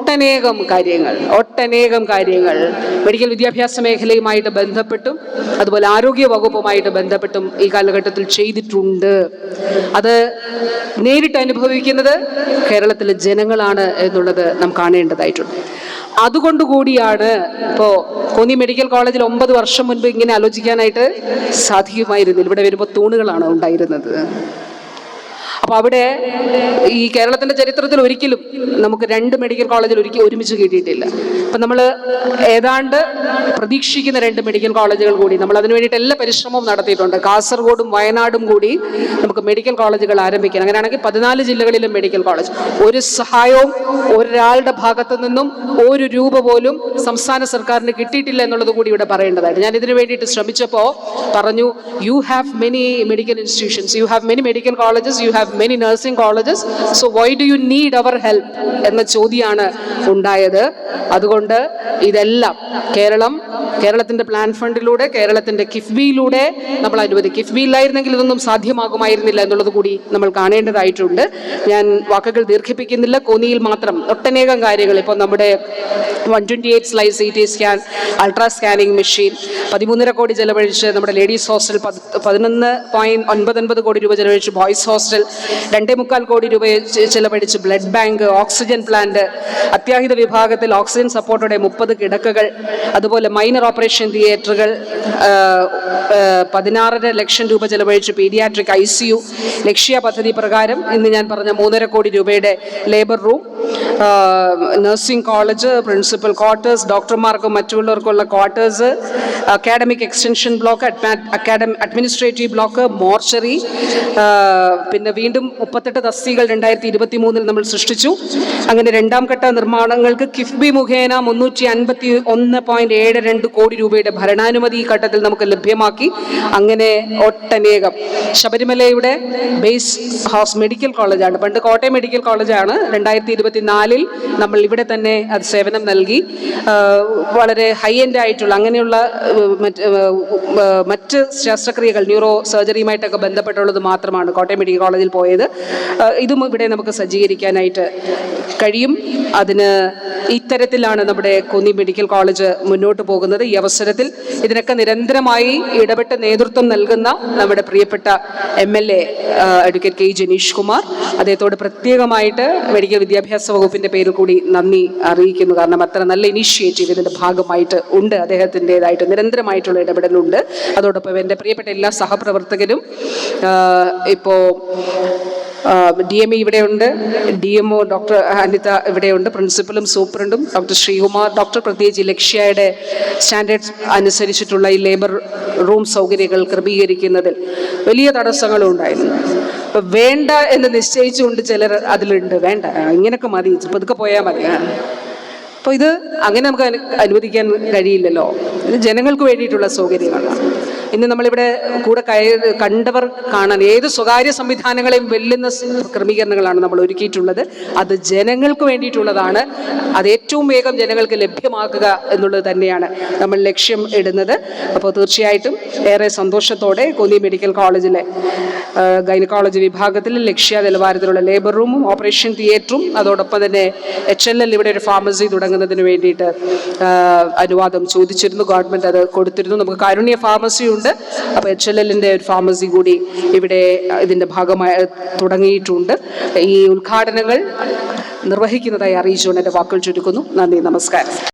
ഒട്ടനേകം കാര്യങ്ങൾ ഒട്ടനേകം കാര്യങ്ങൾ മെഡിക്കൽ വിദ്യാഭ്യാസ മേഖലയുമായിട്ട് ബന്ധപ്പെട്ടും അതുപോലെ ആരോഗ്യ വകുപ്പുമായിട്ട് ബന്ധപ്പെട്ടും ഈ കാലഘട്ടത്തിൽ ചെയ്തിട്ടുണ്ട്. അത് നേരിട്ട് അനുഭവിക്കുന്നത് കേരളത്തിലെ ജനങ്ങളാണ് എന്നുള്ളത് നാം കാണേണ്ടതായിട്ടുണ്ട്. അതുകൊണ്ടുകൂടിയാണ് ഇപ്പോൾ കോന്നി മെഡിക്കൽ കോളേജിൽ ഒമ്പത് വർഷം മുൻപ് ഇങ്ങനെ ആലോചിക്കാനായിട്ട് സാധിക്കുമായിരുന്നില്ല. ഇവിടെ വരുമ്പോൾ തൂണുകളാണ് ഉണ്ടായിരുന്നത്. അപ്പോൾ അവിടെ ഈ കേരളത്തിന്റെ ചരിത്രത്തിൽ ഒരിക്കലും നമുക്ക് രണ്ട് മെഡിക്കൽ കോളേജിൽ ഒരിക്കലും ഒരുമിച്ച് കിട്ടിയിട്ടില്ല. അപ്പം നമ്മൾ ഏതാണ്ട് പ്രതീക്ഷിക്കുന്ന രണ്ട് മെഡിക്കൽ കോളേജുകൾ കൂടി നമ്മൾ അതിനു വേണ്ടിയിട്ട് എല്ലാ പരിശ്രമവും നടത്തിയിട്ടുണ്ട്. കാസർഗോഡും വയനാടും കൂടി നമുക്ക് മെഡിക്കൽ കോളേജുകൾ ആരംഭിക്കണം അങ്ങനെയാണെങ്കിൽ പതിനാല് ജില്ലകളിലും മെഡിക്കൽ കോളേജ്. ഒരു സഹായവും ഒരാളുടെ ഭാഗത്തു നിന്നും ഒരു രൂപ പോലും സംസ്ഥാന സർക്കാരിന് കിട്ടിയിട്ടില്ല എന്നുള്ളത് കൂടി ഇവിടെ പറയേണ്ടതായിട്ട്. ഞാൻ ഇതിനു വേണ്ടിയിട്ട് ശ്രമിച്ചപ്പോൾ പറഞ്ഞു you have many medical institutions you have many medical colleges you have many nursing colleges so why do you need our help എന്ന ചോദ്യമാണ് ഉണ്ടായത്. അതുകൊണ്ട് ഇതെല്ലാം കേരളം കേരളത്തിന്റെ പ്ലാൻ ഫണ്ടിലൂടെ കേരളത്തിന്റെ കിഫ്ബിയിലൂടെ നമ്മൾ അനുവദിക്കും കിഫ്ബി ഇല്ലായിരുന്നെങ്കിൽ ഇതൊന്നും സാധ്യമാകുമായിരുന്നില്ല എന്നുള്ളത് കൂടി നമ്മൾ കാണേണ്ടതായിട്ടുണ്ട്. ഞാൻ വാക്കുകൾ ദീർഘിപ്പിക്കുന്നില്ല. കോന്നിയിൽ മാത്രം ഒട്ടനേകം കാര്യങ്ങൾ ഇപ്പോൾ നമ്മുടെ one twenty eight slice C T scan ultra scanning machine പതിമൂന്നര കോടി ചെലവഴിച്ച് നമ്മുടെ ലേഡീസ് ഹോസ്റ്റൽ പത് പതിനൊന്ന് പോയിന്റ് ഒൻപത് കോടി രൂപ ചെലവഴിച്ച് ബോയ്സ് ഹോസ്റ്റൽ രണ്ടേ മുക്കാൽ കോടി രൂപ ചെലവഴിച്ച് ബ്ലഡ് ബാങ്ക് ഓക്സിജൻ പ്ലാന്റ് അത്യാഹിത വിഭാഗത്തിൽ ഓക്സിജൻ സപ്പോർട്ടോടെ മുപ്പത് കിടക്കകൾ അതുപോലെ മൈനർ ഓപ്പറേഷൻ തിയേറ്ററുകൾ പതിനാറര ലക്ഷം രൂപ ചെലവഴിച്ച് paediatric I C U Lakshya പദ്ധതി പ്രകാരം ഇന്ന് ഞാൻ പറഞ്ഞ മൂന്നര കോടി രൂപയുടെ labour room nursing college principal quarters ഡോക്ടർമാർക്കും മറ്റുള്ളവർക്കുള്ള quarters academic extension block academy administrative block mortuary പിന്നെ വീണ്ടും മുപ്പത്തെട്ട് തസ്തികൾ രണ്ടായിരത്തി ഇരുപത്തി മൂന്നിൽ നമ്മൾ സൃഷ്ടിച്ചു. അങ്ങനെ രണ്ടാം ഘട്ട നിർമ്മാണങ്ങൾക്ക് കിഫ്ബി മുഖേന മുന്നൂറ്റി അൻപത്തി ഒന്ന് പോയിന്റ് ഏഴ് രണ്ട് കോടി രൂപയുടെ ഭരണാനുമതി ഈ ഘട്ടത്തിൽ നമുക്ക് ലഭ്യമാക്കി. അങ്ങനെ ഒട്ടനേകം. ശബരിമലയുടെ ബേസ് ഹൗസ് മെഡിക്കൽ കോളേജാണ് പണ്ട് കോട്ടയം മെഡിക്കൽ കോളേജാണ് രണ്ടായിരത്തി ഇരുപത്തി നാലിൽ നമ്മൾ ഇവിടെ തന്നെ അത് സേവനം നൽകി. വളരെ ഹൈ എൻഡ് ആയിട്ടുള്ള അങ്ങനെയുള്ള മറ്റ് മറ്റ് ശസ്ത്രക്രിയകൾ ന്യൂറോ സർജറിയുമായിട്ടൊക്കെ ബന്ധപ്പെട്ടുള്ളത് മാത്രമാണ് കോട്ടയം മെഡിക്കൽ കോളേജിൽ പോയത്. ഇതും ഇവിടെ നമുക്ക് സജ്ജീകരിക്കാനായിട്ട് കഴിയും. അതിന് ഇത്തരത്തിലാണ് നമ്മുടെ കോന്നി മെഡിക്കൽ കോളേജ് മുന്നോട്ട് പോകുന്നത്. ഈ അവസരത്തിൽ ഇതിനൊക്കെ നിരന്തരമായി ഇടപെട്ട് നേതൃത്വം നൽകുന്ന നമ്മുടെ പ്രിയപ്പെട്ട M L A advocate K Janish Kumar. അദ്ദേഹത്തോട് പ്രത്യേകമായിട്ട് മെഡിക്കൽ വിദ്യാഭ്യാസ വകുപ്പിന്റെ പേരിൽ കൂടി നന്ദി അറിയിക്കുന്നു. കാരണം അത്ര നല്ല ഇനിഷ്യേറ്റീവ് ഇതിന്റെ ഭാഗമായിട്ട് ഉണ്ട്. അദ്ദേഹത്തിന്റെതായിട്ട് നിരന്തരമായിട്ടുള്ള ഇടപെടലുണ്ട്. അതോടൊപ്പം എന്റെ പ്രിയപ്പെട്ട എല്ലാ സഹപ്രവർത്തകരും ഇപ്പോൾ ഡി എം ഇ ഇവിടെയുണ്ട് D M O doctor Anitha ഇവിടെയുണ്ട് പ്രിൻസിപ്പലും സൂപ്രണ്ടും ഡോക്ടർ ശ്രീകുമാർ. ഡോക്ടർ പ്രത്യേകിച്ച് ലക്ഷ്യയുടെ സ്റ്റാൻഡേർഡ്സ് അനുസരിച്ചിട്ടുള്ള ഈ ലേബർ റൂം സൗകര്യങ്ങൾ ക്രമീകരിക്കുന്നതിൽ വലിയ തടസ്സങ്ങളും ഉണ്ടായിരുന്നു. ഇപ്പം വേണ്ട എന്ന് നിശ്ചയിച്ചുകൊണ്ട് ചിലർ അതിലുണ്ട്. വേണ്ട ഇങ്ങനൊക്കെ മതി. പതുക്കെ പോയാൽ മതി. അപ്പോൾ ഇത് അങ്ങനെ നമുക്ക് അനുവദിക്കാൻ കഴിയില്ലല്ലോ. ഇത് ജനങ്ങൾക്ക് വേണ്ടിയിട്ടുള്ള സൗകര്യങ്ങളാണ്. ഇന്ന് നമ്മളിവിടെ കൂടെ കണ്ടവർ കാണാൻ ഏത് സ്വകാര്യ സംവിധാനങ്ങളെയും വെല്ലുന്ന ക്രമീകരണങ്ങളാണ് നമ്മൾ ഒരുക്കിയിട്ടുള്ളത്. അത് ജനങ്ങൾക്ക് വേണ്ടിയിട്ടുള്ളതാണ്. അത് ഏറ്റവും വേഗം ജനങ്ങൾക്ക് ലഭ്യമാക്കുക എന്നുള്ളത് തന്നെയാണ് നമ്മൾ ലക്ഷ്യം ഇടുന്നത്. അപ്പോൾ തീർച്ചയായിട്ടും ഏറെ സന്തോഷത്തോടെ കോന്നി മെഡിക്കൽ കോളേജിലെ ഗൈനക്കോളജി വിഭാഗത്തിൽ ലക്ഷ്യ നിലവാരത്തിലുള്ള ലേബർ റൂമും ഓപ്പറേഷൻ തിയേറ്ററും അതോടൊപ്പം തന്നെ എച്ച് എൽ എൽ ഇവിടെ ഒരു ഫാർമസി തുടങ്ങുന്നതിന് വേണ്ടിയിട്ട് അനുവാദം ചോദിച്ചിരുന്നു. ഗവൺമെന്റ് അത് കൊടുത്തിരുന്നു. നമുക്ക് കാരുണ്യ ഫാർമസി ഉണ്ട്. അപ്പോൾ എച്ച് എൽ എല്ലിന്റെ ഒരു ഫാർമസി കൂടി ഇവിടെ ഇതിന്റെ ഭാഗമായി തുടങ്ങിയിട്ടുണ്ട്. ഈ ഉദ്ഘാടനങ്ങൾ നിർവഹിക്കുന്നതായി അറിയിച്ചുകൊണ്ട് എന്റെ വാക്കുകൾ ചുരുക്കുന്നു. നന്ദി നമസ്കാരം.